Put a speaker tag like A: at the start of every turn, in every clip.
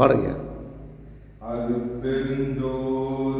A: ਵੜ ਗਿਆ। ਅਗ ਪਿੰਦੋ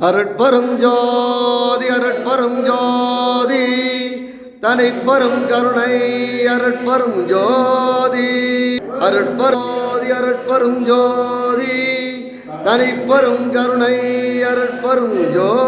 B: அருட்பெரும் ஜோதி அருட்பெரும் ஜோதி. தனிப்பெரும் கருணை அருட்பரும் ஜோதி. அருட்பரோதி அருட்பரும் ஜோதி. தனிப்பரும் கருணை அருட்பரும் ஜோதி.